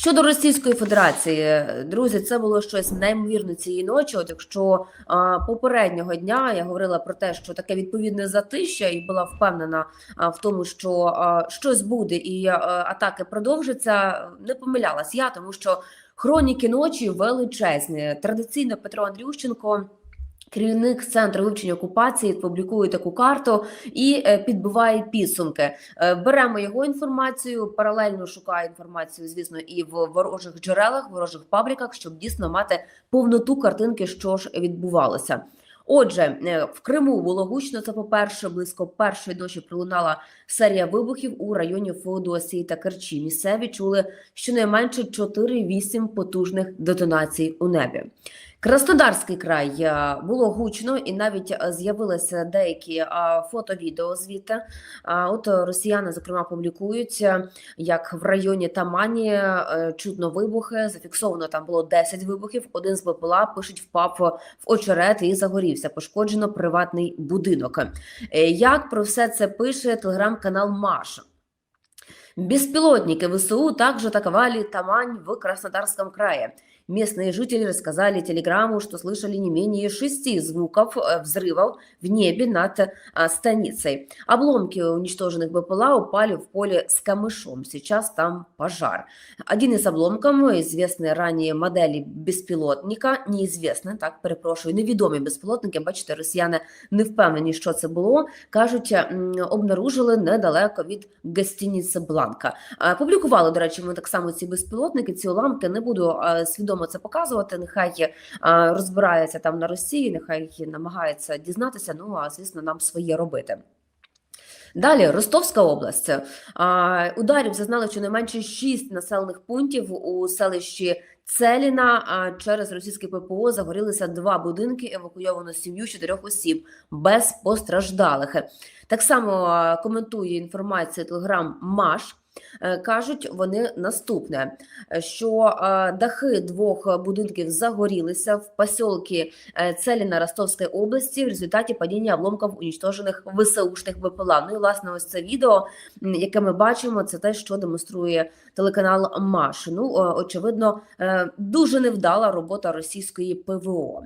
Щодо Російської Федерації, друзі, це було щось неймовірне цієї ночі. От якщо а, попереднього дня я говорила про те, що таке відповідне затища, і була впевнена а, в тому, що а, щось буде, і а, атаки продовжаться, не помилялась я, тому що хроніки ночі величезні. Традиційно Петро Андрющенко. Керівник центру вивчення окупації публікує таку карту і е, підбиває підсумки. Е, Беремо його інформацію, паралельно шукає інформацію, звісно, і в ворожих джерелах, ворожих пабліках, щоб дійсно мати повноту картинки, що ж відбувалося. Отже, е, в Криму було гучно. Це по перше, близько першої ночі пролунала серія вибухів у районі Феодосії та Керчі. Місцеві чули щонайменше 4-8 потужних детонацій у небі. Краснодарський край е, було гучно, і навіть е, з'явилися деякі е, фото-відео звідти. А От росіяни, зокрема, публікують, е, як в районі Тамані чутно вибухи. Зафіксовано там було 10 вибухів. Один з БПЛА пишуть впав в очерет і загорівся. Пошкоджено приватний будинок. Як про все це пише телеграм-канал Маша? Беспилотники ВСУ также атаковали Тамань в Краснодарском крае. Местные жители рассказали телеграмму, что слышали не менее шести звуков э, взрывов в небе над а, станицей. Обломки уничтоженных БПЛА упали в поле с камышом. Сейчас там пожар. Один из обломков, известные ранее модели безпілотника, неізвісне, так перепрошую, невідомі безпілотники. Бачите, росіяни не впевнені, що це було. кажуть, м, обнаружили недалеко від гостиниці Бланка. А, Публікували, до речі, ми так само ці безпілотники, ці уламки. Не буду а, свідомо це показувати. Нехай розбирається там на Росії, нехай намагається дізнатися. Ну а звісно, нам своє робити. Далі Ростовська область. Ударів зазнали щонайменше 6 населених пунктів у селищі Целіна. Через російське ППО загорілися два будинки. Евакуйовано сім'ю чотирьох осіб без постраждалих. Так само коментує інформацію Телеграм Маш. Е, Кажуть вони наступне: що е, дахи двох будинків загорілися в посілки е, Целіна Ростовської області в результаті падіння обломків унічтожених ВСУшних БПЛА. Ну і власне, ось це відео, яке ми бачимо, це те, що демонструє телеканал Маш. Ну, очевидно, дуже невдала робота російської ПВО.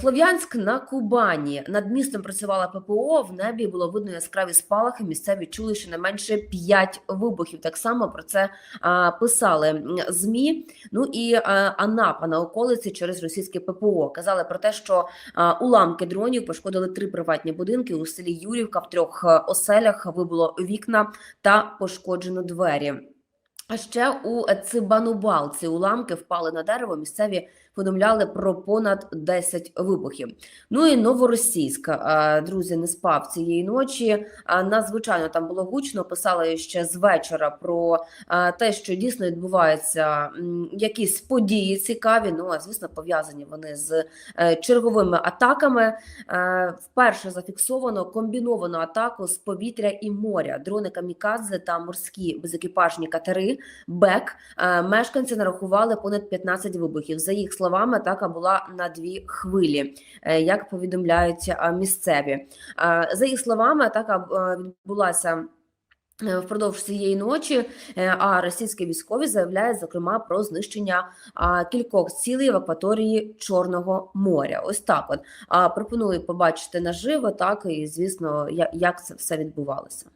Слов'янськ на Кубані над містом працювала ППО. В небі було видно яскраві спалахи. Місцеві чули щонайменше 5 вибухів. Так само про це а, писали змі. Ну і а, Анапа на околиці через російське ППО казали про те, що а, уламки дронів пошкодили три приватні будинки у селі Юрівка. В трьох е, оселях вибуло вікна та пошкоджено двері. А ще у Цибанубал ці уламки впали на дерево. Місцеві повідомляли про понад 10 вибухів. Ну і новоросійськ, а, друзі, не спав цієї ночі. А, Надзвичайно там було гучно. Писали ще з вечора про те, що дійсно відбуваються якісь події цікаві. Ну а звісно, пов'язані вони з е, черговими атаками. Вперше зафіксовано комбіновану атаку з повітря і моря. Дрони камікадзе та морські безекіпажні катери. БЕК мешканці нарахували понад 15 вибухів. За їх словами, атака була на дві хвилі, е, як повідомляють е, місцеві. Е, За їх словами, атака відбулася. Впродовж цієї ночі, а російські військові заявляють зокрема про знищення кількох цілей в акваторії Чорного моря. Ось так. От а, пропоную побачити наживо, так і звісно, як це все відбувалося.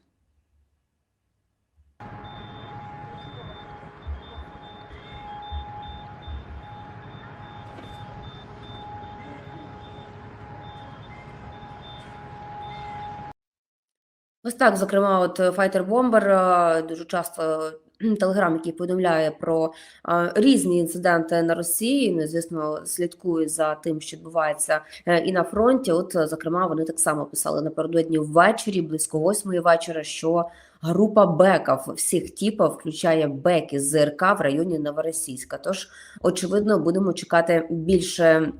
Ось так, зокрема, от Fighter Bomber е, дуже часто телеграм, який повідомляє про е, різні інциденти на Росії. Ну, звісно, слідкує за тим, що відбувається е, і на фронті. От, е, зокрема, вони так само писали напередодні ввечері, близько восьмої вечора, що група беків всіх типів включає беки з ЗРК в районі Новоросійська. Тож, очевидно, будемо чекати більше.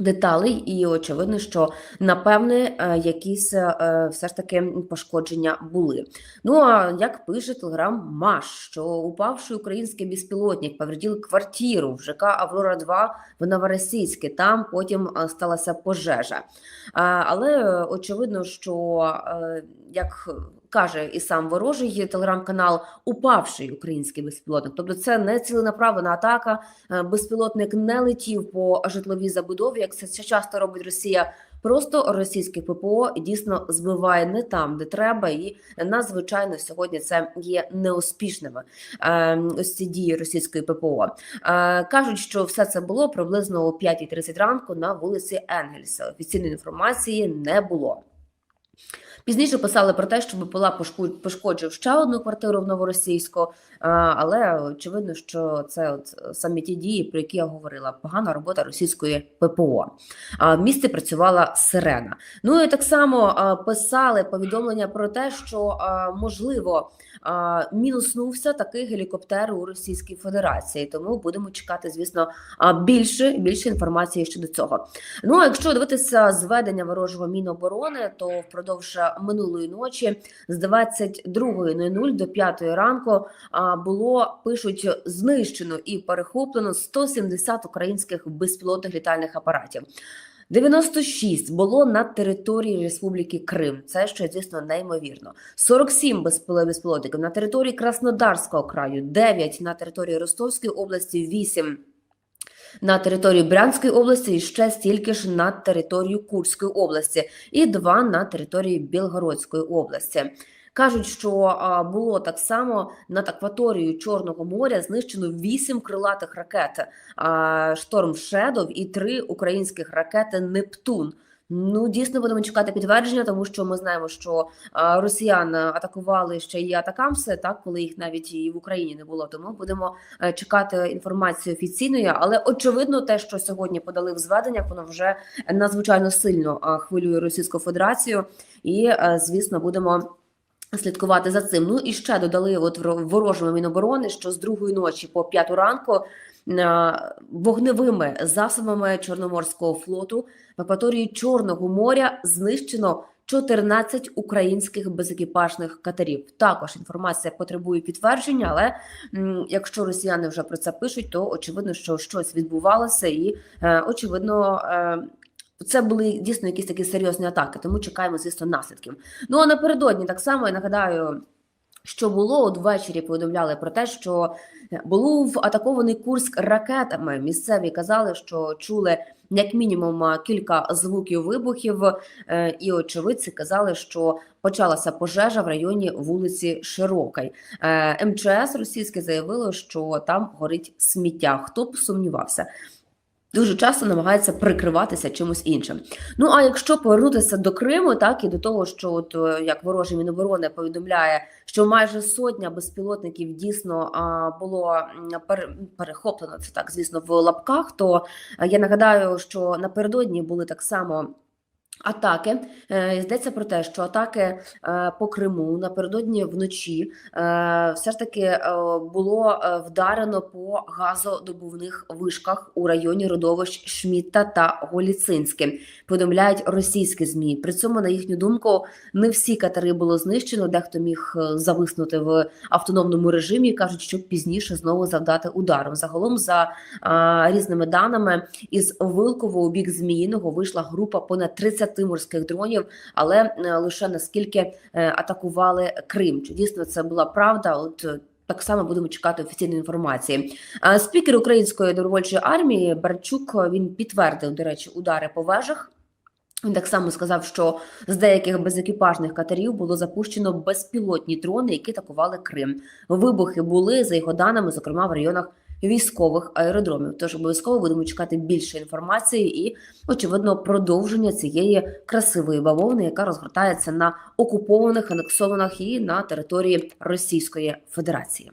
Деталей, і очевидно, що напевне е, якісь е, все ж таки пошкодження були. Ну а як пише телеграм Маш, що упавший український безпілотник повредив квартиру в ЖК Аврора 2 в Новоросійське. Там потім е, сталася пожежа. Але очевидно, що як каже і сам ворожий телеграм-канал упавший український безпілотник. Тобто, це не ціленаправлена атака. Е, Безпілотник не летів по житловій забудові, як це часто робить Росія. Просто російське ППО дійсно збиває не там, де треба, і надзвичайно сьогодні це є неуспішними. Е, ось ці дії російської ППО е, кажуть, що все це було приблизно о 5.30 ранку на вулиці Енгельса. Офіційної інформації не було. Пізніше писали про те, що пошку- пошкоджив ще одну квартиру в Новоросійську, але очевидно, що це от саме ті дії, про які я говорила. Погана робота російської ППО. А в місті працювала сирена. Ну і так само писали повідомлення про те, що можливо мінуснувся такий гелікоптер у Російській Федерації. Тому будемо чекати, звісно, більше більше інформації щодо цього. Ну а якщо дивитися зведення ворожого міноборони, то впродовж минулої ночі з 22.00 до 5 ранку було пишуть знищено і перехоплено 170 українських безпілотних літальних апаратів. 96 було на території Республіки Крим. Це ще звісно неймовірно. 47 безпіло- безпілотників на території Краснодарського краю, 9 на території Ростовської області, 8 на території Брянської області і ще стільки ж на територію Курської області, і два на території Білгородської області. Кажуть, що було так само над акваторією Чорного моря знищено вісім крилатих ракет Шторм Шедов і три українських ракети Нептун. Ну, дійсно будемо чекати підтвердження, тому що ми знаємо, що росіян атакували ще і атакамси, так коли їх навіть і в Україні не було. Тому будемо е, чекати інформації офіційної. Але очевидно, те, що сьогодні подали в зведеннях, воно вже надзвичайно сильно хвилює Російську Федерацію, і е, звісно, будемо. Слідкувати за цим. Ну і ще додали от в ворожому міноборони, що з другої ночі по п'яту ранку е, вогневими засобами Чорноморського флоту в акваторії Чорного моря знищено 14 українських безекіпажних катерів. Також інформація потребує підтвердження, але якщо росіяни вже про це пишуть, то очевидно, що щось відбувалося, і е, очевидно. Це були дійсно якісь такі серйозні атаки, тому чекаємо, звісно, наслідків. Ну а напередодні так само я нагадаю, що було от ввечері. Повідомляли про те, що був атакований Курськ ракетами. Місцеві казали, що чули як мінімум кілька звуків вибухів, е, і очевидці казали, що почалася пожежа в районі вулиці Широкої. Е, МЧС російське заявило, що там горить сміття. Хто б сумнівався? Дуже часто намагається прикриватися чимось іншим. Ну а якщо повернутися до Криму, так і до того, що от е, як ворожий міноборони повідомляє, що майже сотня безпілотників дійсно було перехоплено це так, звісно, в лапках. То е, я нагадаю, що напередодні були так само. Атаки Е, йдеться про те, що атаки е, по Криму напередодні вночі е, все ж таки було вдарено по газодобувних вишках у районі родовищ Шмітта та Голіцинське. Повідомляють російські змі. При цьому, на їхню думку, не всі катери було знищено. Дехто міг зависнути в автономному режимі. кажуть, щоб пізніше знову завдати ударом. Загалом, за різними даними, із Вилково у бік Зміїного вийшла група понад 30 морських дронів, але е, лише наскільки е, атакували Крим. Чи дійсно це була правда? От е, так само будемо чекати офіційної інформації. Спікер української добровольчої армії Барчук він підтвердив, до речі, удари по вежах. Він так само сказав, що з деяких безекіпажних катерів було запущено безпілотні дрони, які атакували Крим. Вибухи були за його даними, зокрема в районах військових аеродромів. Тож обов'язково будемо чекати більше інформації і, очевидно, продовження цієї красивої бавовни, яка розгортається на окупованих, анексованих і на території Російської Федерації.